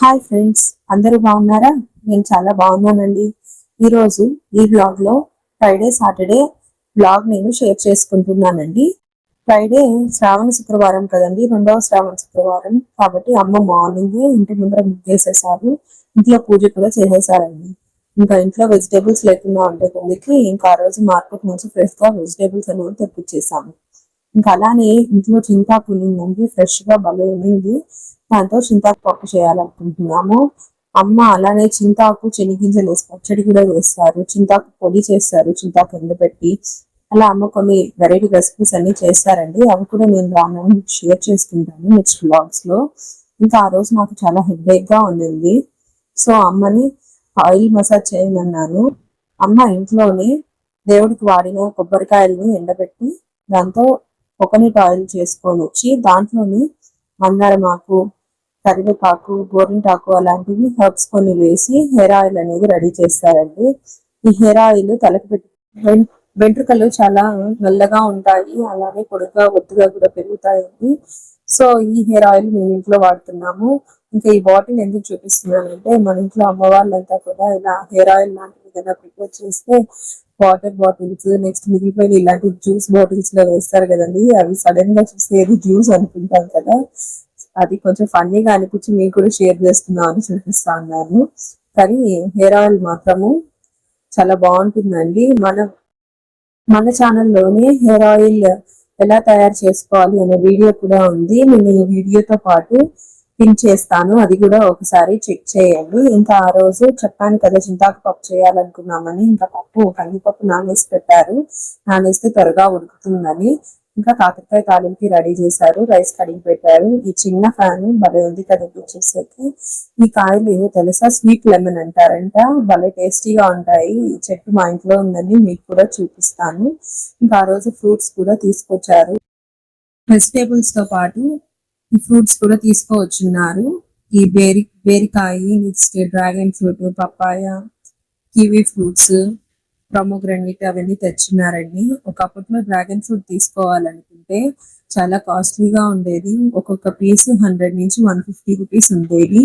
Hi friends అందరూ బాగున్నారా? నేను చాలా బాగున్నానండి. ఈరోజు ఈ బ్లాగ్లో ఫ్రైడే సాటర్డే బ్లాగ్ నేను షేర్ చేసుకుంటున్నానండి. ఫ్రైడే శ్రావణ శుక్రవారం కదండి రెండవ శ్రావణ శుక్రవారం. కాబట్టి అమ్మ మార్నింగ్ ఇంటి ముందర ముగ్గేసేసారు ఇంట్లో పూజ కూడా చేసేసారండి. ఇంకా ఇంట్లో వెజిటేబుల్స్ లేకుండా ఉండే కొద్దికి ఇంకా ఆ రోజు మార్కెట్ నుంచి ఫ్రెష్గా వెజిటేబుల్స్ అనేవి తెప్పించేసాము. ఇంకా అలానే ఇంట్లో చింతాకులు ఉందండి ఫ్రెష్గా భలే ఉంది దాంతో చింతాకు పప్పు చేయాలనుకుంటున్నాము. అమ్మ అలానే చింతాకు చెనిగింజలు వేసి పచ్చడి కూడా వేస్తారు చింతాకు పొడి చేస్తారు చింతాకు ఎండబెట్టి. అలా అమ్మ కొన్ని వెరైటీ రెసిపీస్ అన్ని చేస్తారండి. అవి కూడా నేను రాను షేర్ చేసుకుంటాను నెక్స్ట్ బ్లాగ్స్లో. ఇంకా ఆ రోజు నాకు చాలా హెడేక్గా ఉండింది. సో అమ్మని ఆయిల్ మసాజ్ చేయమన్నాను. అమ్మ ఇంట్లోనే దేవుడికి వాడిన కొబ్బరికాయలని ఎండబెట్టి దాంతో కోకోనట్ ఆయిల్ చేసుకొని వచ్చి దాంట్లోని మందారమాకు కరివేపాకు గోరింటాకు అలాంటివి హెర్బ్స్ కొన్ని వేసి హెయిర్ ఆయిల్ అనేది రెడీ చేస్తారండి. ఈ హెయిర్ ఆయిల్ తలకు పెట్టి వెంట్రుకలు చాలా నల్లగా ఉంటాయి. అలానే పొడుగా ఒత్తుగా కూడా పెరుగుతాయండి. సో ఈ హెయిర్ ఆయిల్ మేము ఇంట్లో వాడుతున్నాము. ఇంకా ఈ బాటిల్ ఎందుకు చూపిస్తున్నానంటే మన ఇంట్లో అమ్మ వాళ్ళంతా కూడా ఇలా హెయిర్ ఆయిల్ లాంటివి ఏదైనా ప్రిపేర్ చేస్తే వాటర్ బాటిల్స్ నెక్స్ట్ మిగిలిపోయిన ఇలాంటి జ్యూస్ బాటిల్స్లో వేస్తారు కదండి. అవి సడన్గా చూస్తే ఏది జ్యూస్ అనుకుంటాం కదా. అది కొంచెం ఫన్నీగా అనిపించి మీకు కూడా షేర్ చేస్తున్నాం అని చూపిస్తా ఉన్నాను కానీ హెయిర్ ఆయిల్ మాత్రము చాలా బాగుంటుందండి. మన మన ఛానల్లోనే హెయిర్ ఆయిల్ ఎలా తయారు చేసుకోవాలి అనే వీడియో కూడా ఉంది. నేను ఈ వీడియోతో పాటు పిన్ చేస్తాను అది కూడా ఒకసారి చెక్ చేయండి. ఇంకా ఆ రోజు చెప్పాను కదా చింతాకు పప్పు చేయాలనుకున్నామని. ఇంకా పప్పు కందిపప్పు నానేసి పెట్టారు. నానేస్తే త్వరగా ఉడుకుతుందని. ఇంకా కాకరకాయ తాలింపు రెడీ చేశారు. రైస్ కడిగి పెట్టారు. ఈ చిన్న ఫ్యాన్ భలే ఉంది కదా వచ్చేసరికి ఈ కాయలు ఏమో తెలుసా? స్వీట్ లెమన్ అంటారంట. భలే టేస్టీగా ఉంటాయి. ఈ చెట్టు మా ఇంట్లో ఉందని మీకు కూడా చూపిస్తాను. ఇంకా ఆ రోజు ఫ్రూట్స్ కూడా తీసుకొచ్చారు. వెజిటేబుల్స్తో పాటు ఫ్రూట్స్ కూడా తీసుకోవచ్చున్నారు. ఈ బేరి బేరికాయ next dragon fruit papaya kiwi fruits pomegranate అవన్నీ తెచ్చున్నారండి. ఒకప్పట్లో డ్రాగన్ ఫ్రూట్ తీసుకోవాలనుకుంటే చాలా కాస్ట్లీగా ఉండేది. ఒక్కొక్క పీస్ హండ్రెడ్ నుంచి వన్ ఫిఫ్టీ రూపీస్ ఉండేది.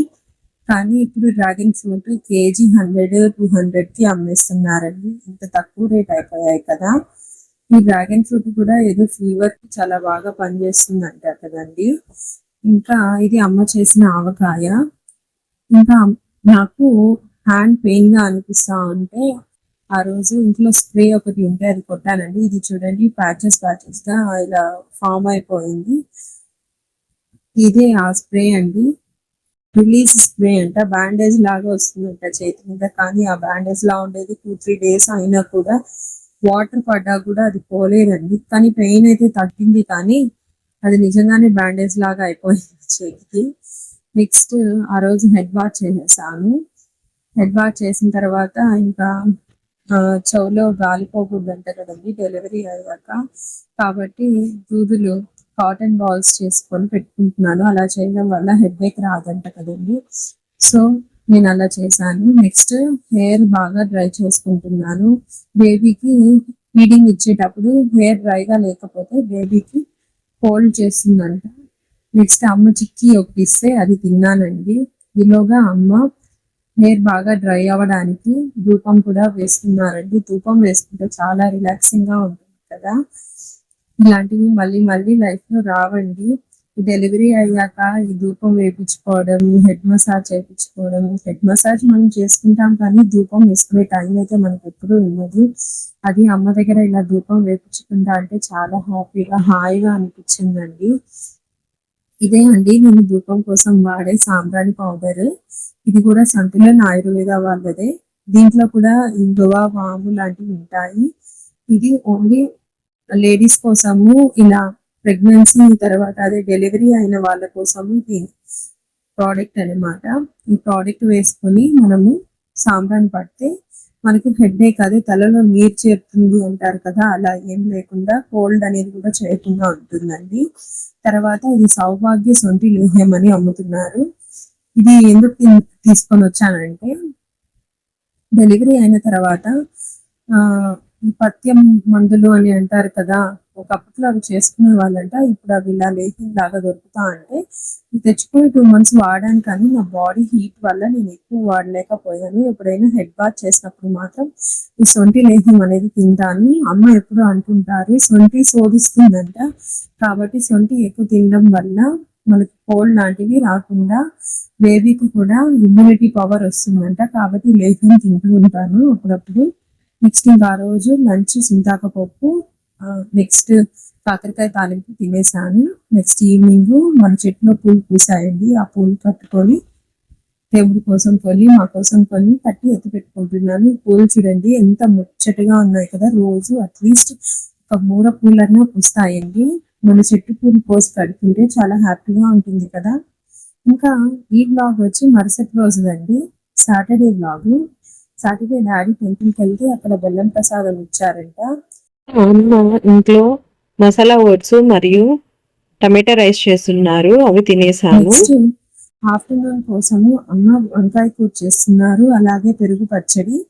కానీ ఇప్పుడు dragon fruit KG hundred two హండ్రెడ్కి అమ్మేస్తున్నారండి. ఇంత తక్కువ రేట్ అయిపోయాయి కదా. ఈ డ్రాగన్ ఫ్రూట్ కూడా ఏదో ఫీవర్కి చాలా బాగా పనిచేస్తుంది అంటారు కదండి. ఇంకా ఇది అమ్మ చేసిన ఆవకాయ. ఇంకా నాకు హ్యాండ్ పెయిన్గా అనిపిస్తా ఉంటే ఆ రోజు ఇంట్లో స్ప్రే ఒకటి ఉంటే అది కొట్టానండి. ఇది చూడండి ప్యాచెస్ ప్యాచెస్గా ఇలా ఫామ్ అయిపోయింది. ఇదే ఆ స్ప్రే అండి. రిలీజ్ స్ప్రే అంట. బ్యాండేజ్ లాగా వస్తుందంట చేతి మీద. కానీ ఆ బ్యాండేజ్ లా ఉండేది టూ త్రీ డేస్ అయినా కూడా వాటర్ పడ్డా కూడా అది పోలేదండి. కానీ పెయిన్ అయితే తగ్గింది కానీ అది నిజంగానే బ్యాండేజ్ లాగా అయిపోయింది చేతికి. నెక్స్ట్ ఆ రోజు హెడ్ బాత్ చేసేసాను. హెడ్ బాత్ చేసిన తర్వాత ఇంకా చెవులో గాలిపోకూడదు అంటారు కదండి డెలివరీ అయ్యాక. కాబట్టి దూదులు కాటన్ బాల్స్ చేసుకొని పెట్టుకుంటున్నాను. అలా చేయడం వల్ల హెడ్ బేక్ రాదంట కదండి. సో నేను అలా చేశాను. నెక్స్ట్ హెయిర్ బాగా డ్రై చేసుకుంటున్నాను. బేబీకి ఫీడింగ్ ఇచ్చేటప్పుడు హెయిర్ డ్రైగా లేకపోతే బేబీకి హోల్డ్ చేస్తుందంట. నెక్స్ట్ అమ్మ చిక్కీ ఒకటి ఇస్తే అది తిన్నానండి. ఈలోగా అమ్మ హెయిర్ బాగా డ్రై అవ్వడానికి ధూపం కూడా వేస్తున్నారండి. ధూపం వేసుకుంటే చాలా రిలాక్సింగ్గా ఉంటుంది కదా. ఇలాంటివి మళ్ళీ మళ్ళీ లైఫ్లో రావండి. డెలివరీ అయ్యాక ఈ ధూపం వేపించుకోవడం హెడ్ మసాజ్ చేయించుకోవడం హెడ్ మసాజ్ మనం చేసుకుంటాం కానీ ధూపం వేసుకునే టైం అయితే మనకు ఎప్పుడూ ఉండదు. అది అమ్మ దగ్గర ఇలా ధూపం వేపించుకుంటా అంటే చాలా హ్యాపీగా హాయిగా అనిపించిందండి. ఇదే అండి నేను ధూపం కోసం వాడే సాంబ్రాణి పౌడర్. ఇది కూడా సంతులన్ ఆయుర్వేద వాళ్ళదే. దీంట్లో కూడా ఇంగువ వాము లాంటివి ఉంటాయి. ఇది ఓన్లీ లేడీస్ కోసము ఇలా ప్రెగ్నెన్సీ తర్వాత అదే డెలివరీ అయిన వాళ్ళ కోసము ఇది ప్రోడక్ట్ అన్నమాట. ఈ ప్రోడక్ట్ వేసుకొని మనము సాంబ్రాన్ పడితే మనకు హెడ్ఏక్ అదే తలలో నీరు చేరుతుంది అంటారు కదా అలా ఏం లేకుండా కోల్డ్ అనేది కూడా చేయకుండా ఉంటుందండి. తర్వాత ఇది సౌభాగ్య సొంటి లేహ్యం అని అమ్ముతున్నారు. ఇది ఎందుకు తీసుకొని వచ్చానంటే డెలివరీ అయిన తర్వాత ఈ పత్యం మందులు అని అంటారు కదా ఒకప్పట్లో అవి చేసుకునే వాళ్ళంట ఇప్పుడు అవి ఇలా లేహింగ్ లాగా దొరుకుతా అంటే ఇది తెచ్చుకొని టూ మంత్స్ వాడాను కానీ నా బాడీ హీట్ వల్ల నేను ఎక్కువ వాడలేకపోయాను. ఎప్పుడైనా హెడ్ బాత్ చేసినప్పుడు మాత్రం ఈ సొంటి లేహ్యం అనేది తింటాను. అమ్మ ఎప్పుడు అంటుంటారు సొంటి శోధిస్తుందంట. కాబట్టి సొంటి ఎక్కువ తినడం వల్ల మనకి కోల్డ్ లాంటివి రాకుండా బేబీకి కూడా ఇమ్యూనిటీ పవర్ వస్తుందంట. కాబట్టి లేహ్యం తింటూ ఉంటాను అప్పుడప్పుడు. నెక్స్ట్ ఇంకా ఆ రోజు లంచ్ సింతాకపప్పు నెక్స్ట్ కాకరకాయ తాలింపు తినేసాను. నెక్స్ట్ ఈవినింగ్ మన చెట్టులో పూలు పూసాయండి. ఆ పూలు కట్టుకొని దేవుడి కోసం కొని మా కోసం కొని కట్టి ఎత్తి పెట్టుకుంటున్నాను. పూలు చూడండి ఎంత ముచ్చటగా ఉన్నాయి కదా. రోజు అట్లీస్ట్ ఒక మూర పూలన్నా పూస్తాయండి. మన చెట్టు పూలు పోసి కడుతుంటే చాలా హ్యాపీగా ఉంటుంది కదా. ఇంకా ఈ బ్లాగ్ వచ్చి మరుసటి రోజుదండి. సాటర్డే బ్లాగ్ సాటర్డే డాడీ టెంపుల్కి వెళ్తే అక్కడ బెల్లం ప్రసాదం ఇచ్చారంట. ఇంట్లో మసాలా ఓట్స్ మరియు టమాటా రైస్ చేస్తున్నారు అవి తినేసాము. ఆఫ్టర్నూన్ కోసము అమ్మ వంకాయ కూర చేస్తున్నారు అలాగే పెరుగు పచ్చడి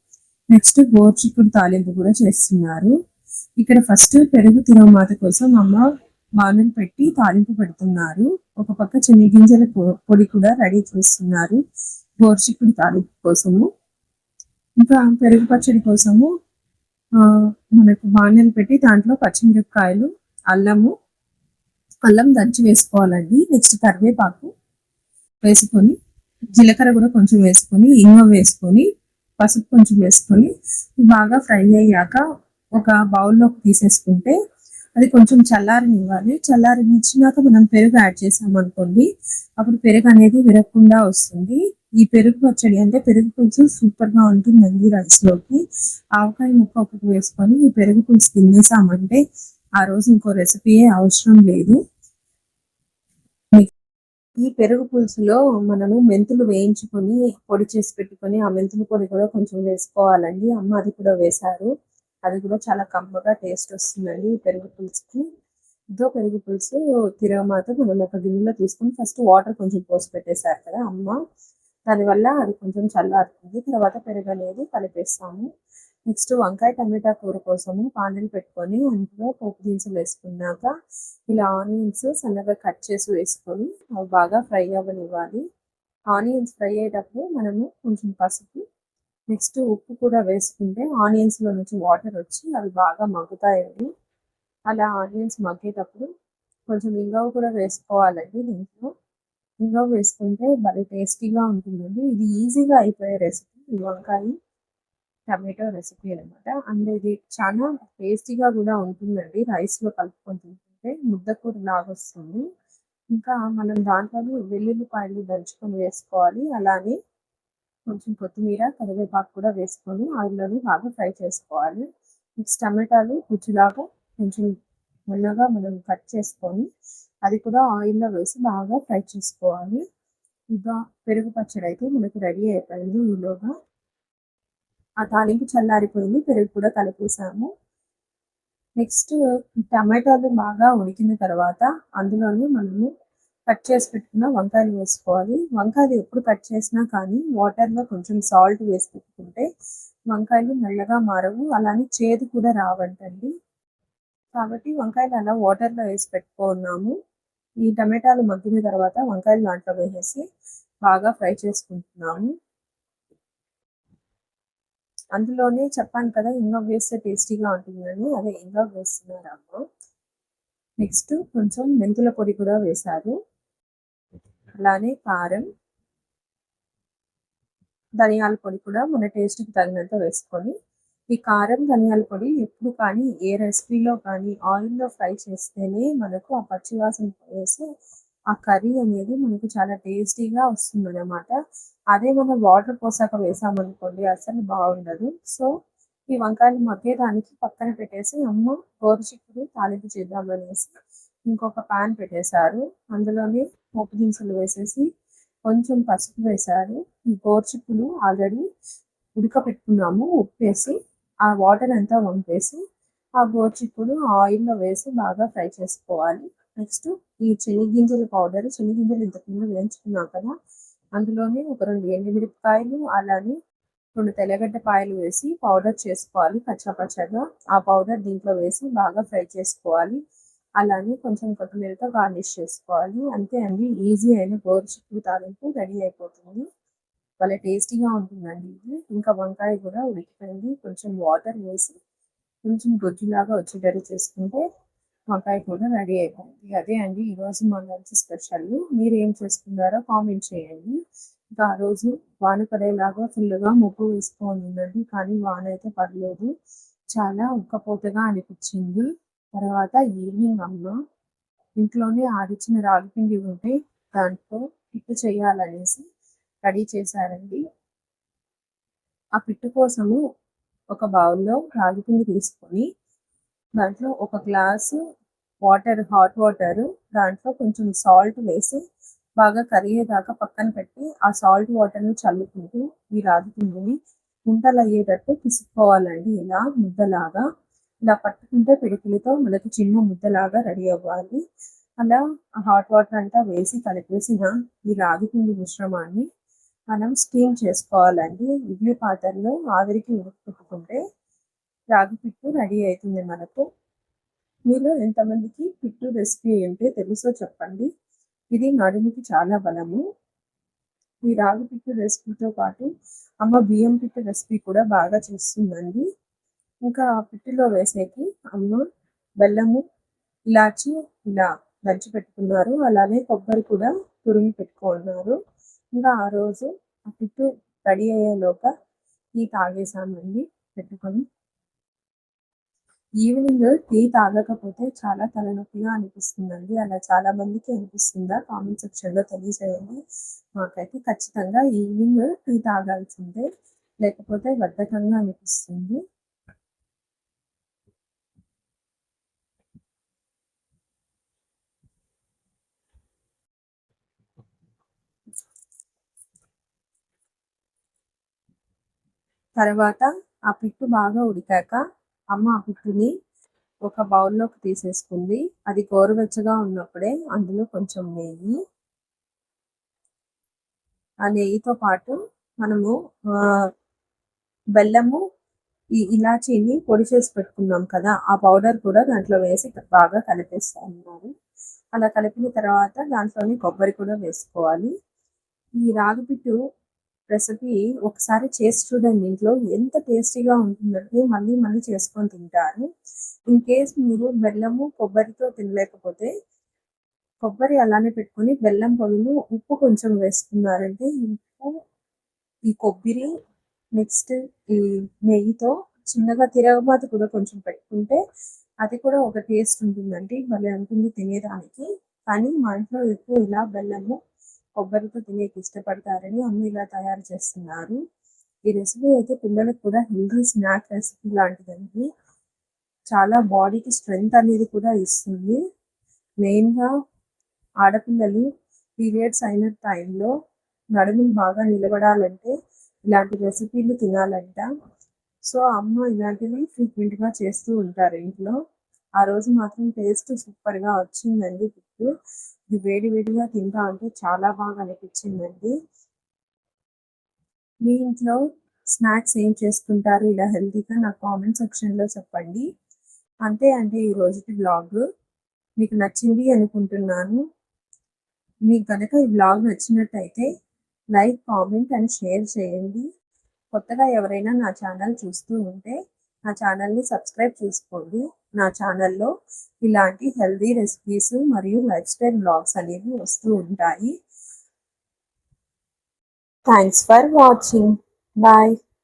నెక్స్ట్ గోర్చిక్కుడు తాలింపు కూడా చేస్తున్నారు. ఇక్కడ ఫస్ట్ పెరుగు తిరగమాత కోసం అమ్మ బాణలు పెట్టి తాలింపు పెడుతున్నారు. ఒక పక్క చెన్ని గింజల పొ- పొడి కూడా రెడీ చేస్తున్నారు. గోర్చిక్కుడు తాలింపు కోసము. ఇంకా పెరుగు పచ్చడి కోసము మనకు బాణలు పెట్టి దాంట్లో పచ్చిమిరపకాయలు అల్లము అల్లం దంచి వేసుకోవాలండి. నెక్స్ట్ కరివేపాకు వేసుకొని జీలకర్ర కూడా కొంచెం వేసుకొని ఇంగ వేసుకొని పసుపు కొంచెం వేసుకొని బాగా ఫ్రై అయ్యాక ఒక బౌల్లోకి తీసేసుకుంటే అది కొంచెం చల్లారనివ్వాలి. చల్లారనిచ్చినాక మనం పెరుగు యాడ్ చేసాం అనుకోండి అప్పుడు పెరుగు అనేది విరగకుండా వస్తుంది. ఈ పెరుగు పచ్చడి అంటే పెరుగు పులుసు సూపర్గా ఉంటుందండి రైస్లోకి ఆవకాయ ముక్క ఒకటి వేసుకొని ఈ పెరుగు పులుసు తినేసామంటే ఆ రోజు ఇంకో రెసిపీయే అవసరం లేదు. ఈ పెరుగు పులుసులో మనము మెంతులు వేయించుకొని పొడి చేసి పెట్టుకొని ఆ మెంతులు పొడి కూడా కొంచెం వేసుకోవాలండి. అమ్మ అది కూడా వేశారు. అది కూడా చాలా కమ్మగా టేస్ట్ వస్తుందండి ఈ పెరుగు పులుసుకి. ఇదో పెరుగు పులుసు తిరగమాత మనం ఒక గిన్నెలో తీసుకొని ఫస్ట్ వాటర్ కొంచెం పోసి పెట్టేశారు కదా అమ్మ. దానివల్ల అది కొంచెం చల్లారుతుంది తర్వాత పెరగలేదు కలిపేస్తాము. నెక్స్ట్ వంకాయ టమాటా కూర కోసము పానీలు పెట్టుకొని అందులో పోపు దినుసులు వేసుకున్నాక ఇలా ఆనియన్స్ సన్నగా కట్ చేసి వేసుకొని అవి బాగా ఫ్రై అవ్వనివ్వాలి. ఆనియన్స్ ఫ్రై అయ్యేటప్పుడు మనము కొంచెం పసుపు నెక్స్ట్ ఉప్పు కూడా వేసుకుంటే ఆనియన్స్లో నుంచి వాటర్ వచ్చి అవి బాగా మగ్గుతాయండి. అలా ఆనియన్స్ మగ్గేటప్పుడు కొంచెం ఇంగవ కూడా వేసుకోవాలండి దీంట్లో. ఇందులో వేసుకుంటే భలే టేస్టీగా ఉంటుందండి. ఇది ఈజీగా అయిపోయే రెసిపీ వంకాయ టమాటో రెసిపీ అనమాట అండ్ ఇది చాలా టేస్టీగా కూడా ఉంటుందండి. రైస్లో కలుపుకొని తింటుంటే ముద్దకూర లాగా వస్తుంది. ఇంకా మనం దాంట్లో వెల్లుల్లిపాయలు దంచుకొని వేసుకోవాలి. అలానే కొంచెం కొత్తిమీర కరివేపాకు కూడా వేసుకొని ఆయిల్లోని బాగా ఫ్రై చేసుకోవాలి. నెక్స్ట్ టమాటాలు గుజ్జులాగా కొంచెం మెల్లగా మనం కట్ చేసుకొని అది కూడా ఆయిల్లో వేసి బాగా ఫ్రై చేసుకోవాలి. ఇంకా పెరుగు పచ్చడి అయితే మనకు రెడీ అయిపోయింది ఈలోగా. ఆ తాలింపు చల్లారిపోయింది పెరుగు కూడా కలిపేసాము. నెక్స్ట్ టమాటాలు బాగా ఉడికిన తర్వాత అందులోనే మనము కట్ చేసి పెట్టుకున్న వంకాయలు వేసుకోవాలి. వంకాయలు ఎప్పుడు కట్ చేసినా కానీ వాటర్లో కొంచెం సాల్ట్ వేసి పెట్టుకుంటే వంకాయలు మెల్లగా మారవు. అలానే చేదు కూడా రావంటండి. కాబట్టి వంకాయలు అలా వాటర్లో వేసి పెట్టుకున్నాము. ఈ టమాటాలు మగ్గిన తర్వాత వంకాయలు దాంట్లో వేసేసి బాగా ఫ్రై చేసుకుంటున్నాము. అందులోనే చెప్పాను కదా ఇంకా వేస్తే టేస్టీగా ఉంటుందని అదే ఇంకా వేస్తున్నారు అమ్మ నెక్స్ట్ కొంచెం మెంతుల పొడి కూడా వేశారు. అలానే కారం ధనియాల పొడి కూడా మన టేస్ట్కి తగినంత వేసుకొని ఈ కారం ధనియాల పొడి ఎప్పుడు కానీ ఏ రెసిపీలో కానీ ఆయిల్లో ఫ్రై చేస్తేనే మనకు ఆ పచ్చివాసన వేసి ఆ కర్రీ అనేది మనకు చాలా టేస్టీగా వస్తుంది అనమాట అదే మనం వాటర్ పోసాక వేసామనుకోండి అసలు బాగుండదు. సో ఈ వంకాయలు మగ్గేదానికి పక్కన పెట్టేసి అమ్మ గోరుచిక్కుడు తాలింపు చేద్దామనేసి ఇంకొక పాన్ పెట్టేశారు. అందులోనే పోపు దినుసులు వేసేసి కొంచెం పసుపు వేశారు. ఈ గోరుచిక్కులు ఆల్రెడీ ఉడకపెట్టుకున్నాము. ఉప్పు వేసి ఆ వాటర్ అంతా వంపేసి ఆ గోరుచిక్కుడు ఆయిల్లో వేసి బాగా ఫ్రై చేసుకోవాలి. నెక్స్ట్ ఈ శనగింజల పౌడర్ శనగింజలు ఇంతకుముందు వేయించుకున్నాం కదా అందులోనే ఒక రెండు ఎండుమిరపకాయలు అలానే రెండు తెల్లగడ్డ పాయలు వేసి పౌడర్ చేసుకోవాలి పచ్చపచ్చగా ఆ పౌడర్ దీంట్లో వేసి బాగా ఫ్రై చేసుకోవాలి. అలానే కొంచెం కొత్తిమీరతో గార్నిష్ చేసుకోవాలి. అంతే అండి ఈజీ అయిన గోరు చిక్కుడు తాలింపు రెడీ అయిపోతుంది. భలే టేస్టీగా ఉంటుందండి ఇది. ఇంకా వంకాయ కూడా ఉడికిపోయింది. కొంచెం వాటర్ వేసి కొంచెం గొజ్జులాగా వచ్చేటట్టు చేసుకుంటే వంకాయ కూడా రెడీ అయిపోయింది. అదే అండి ఈరోజు మా లంచ్ స్పెషల్. మీరు ఏం చేసుకున్నారో కామెంట్ చేయండి. ఇంకా ఆ రోజు వాన పడేలాగా ఫుల్గా ముగ్గు వేసుకోనుందండి. కానీ వాన అయితే పడలేదు. చాలా ఉక్కపోతగా అనిపించింది. తర్వాత ఈవినింగ్ అమ్మ ఇంట్లోనే ఆడిచ్చిన రాగిపిండి ఉంటే దాంట్లో టిప్పు చేయాలనేసి రెడీ చేశారండి. ఆ పిట్టు కోసము ఒక బౌల్లో రాగిపిండి తీసుకొని దాంట్లో ఒక గ్లాసు వాటర్ హాట్ వాటర్ దాంట్లో కొంచెం సాల్ట్ వేసి బాగా కరిగేదాకా పక్కన పెట్టి ఆ సాల్ట్ వాటర్ని చల్లుకుంటూ ఈ రాగిపిండిని గుంటలు అయ్యేటట్టు పిసుకోవాలండి ఇలా ముద్దలాగా ఇలా పట్టుకుంటే పిడికిలతో మనకి చిన్న ముద్దలాగా రెడీ అవ్వాలి. అలా హాట్ వాటర్ అంతా వేసి కలిపేసిన ఈ రాగిపిండి మిశ్రమాన్ని మనం స్టీమ్ చేసుకోవాలండి. ఇడ్లీ పాత్రలో ఆవిరికి ఉడకపెట్టుకుంటే రాగి పిట్టు రెడీ అవుతుంది మనకు. మీలో ఎంతమందికి పిట్టు రెసిపీ ఏంటో తెలుసో చెప్పండి. ఇది నడుముకి చాలా బలము. ఈ రాగి పిట్టు రెసిపీతో పాటు అమ్మ బియ్యం పిట్టు రెసిపీ కూడా బాగా చేస్తుందండి. ఇంకా ఆ పిట్టులో వేసేకి అమ్మ బెల్లము ఇలాచి ఇలా దంచి పెట్టుకున్నారు. అలానే కొబ్బరి కూడా తురిమి పెట్టుకున్నారు. ఇంకా ఆ రోజు ఆ పిట్టు రెడీ అయ్యేలోగా టీ తాగేసామండి పెట్టుకొని. ఈవినింగ్ టీ తాగకపోతే చాలా తలనొప్పిగా అనిపిస్తుందండి. అలా చాలా మందికి అనిపిస్తుందా? కామెంట్ సెక్షన్లో తెలియజేయండి. మాకైతే ఖచ్చితంగా ఈవినింగ్ టీ తాగాల్సిందే లేకపోతే బద్ధకంగా అనిపిస్తుంది. తర్వాత ఆ పిట్టు బాగా ఉడికాక అమ్మ ఆ పిట్టుని ఒక బౌల్లోకి తీసేసుకుంది. అది గోరువెచ్చగా ఉన్నప్పుడే అందులో కొంచెం నెయ్యి ఆ నెయ్యితో పాటు మనము బెల్లము ఈ ఇలాచీని పొడి చేసి పెట్టుకున్నాం కదా ఆ పౌడర్ కూడా దాంట్లో వేసి బాగా కలిపేస్తా ఉన్నారు అలా కలిపిన తర్వాత దాంట్లోని కొబ్బరి కూడా వేసుకోవాలి. ఈ రాగిపిట్టు రెసిపీ ఒకసారి చేసి చూడండి ఇంట్లో ఎంత టేస్టీగా ఉంటుందంటే మళ్ళీ మళ్ళీ చేసుకొని తింటారు. ఇన్ కేస్ మీరు బెల్లము కొబ్బరితో తినలేకపోతే కొబ్బరి అలానే పెట్టుకొని బెల్లం పొదులు ఉప్పు కొంచెం వేసుకున్నారంటే ఉప్పు ఈ కొబ్బరి నెక్స్ట్ ఈ నెయ్యితో చిన్నగా తిరగమాత కూడా కొంచెం పెట్టుకుంటే అది కూడా ఒక టేస్ట్ ఉంటుందండి. మళ్ళీ అనుకుంది తినేదానికి. కానీ మా ఇంట్లో ఎక్కువ ఇలా బెల్లము కొబ్బరితో తినేకి ఇష్టపడతారని అమ్మ ఇలా తయారు చేస్తున్నారు. ఈ రెసిపీ అయితే పిల్లలకు కూడా హెల్దీ స్నాక్ రెసిపీ లాంటిదండి. చాలా బాడీకి స్ట్రెంగ్త్ అనేది కూడా ఇస్తుంది. మెయిన్గా ఆడపిల్లలు పీరియడ్స్ అయిన టైంలో నడుములు బాగా నిలబడాలంటే ఇలాంటి రెసిపీలు తినాలంట. సో అమ్మ ఇలాంటివి ఫ్రీక్వెంట్గా చేస్తూ ఉంటారు ఇంట్లో. ఆ రోజు మాత్రం టేస్ట్ సూపర్గా వచ్చిందండి. ఫుడ్ ఇది వేడి వేడిగా తింటా అంటే చాలా బాగా అనిపించిందండి. మీ ఇంట్లో స్నాక్స్ ఏం చేసుకుంటారు? ఇలా హెల్తీగా నాకు కామెంట్ సెక్షన్లో చెప్పండి. అంతే అంటే ఈ రోజుకి బ్లాగ్ మీకు నచ్చింది అనుకుంటున్నాను. మీకు కనుక ఈ బ్లాగ్ నచ్చినట్టయితే లైక్ కామెంట్ అండ్ షేర్ చేయండి. కొత్తగా ఎవరైనా నా ఛానల్ చూస్తూ ఉంటే నా ఛానల్ని సబ్స్క్రైబ్ చేసుకోండి. నా ఛానల్లో ఇలాంటి హెల్దీ రెసిపీస్ మరియు లైఫ్ స్టైల్ బ్లాగ్స్ అనేవి వస్తూ ఉంటాయి. Thanks for watching. బాయ్.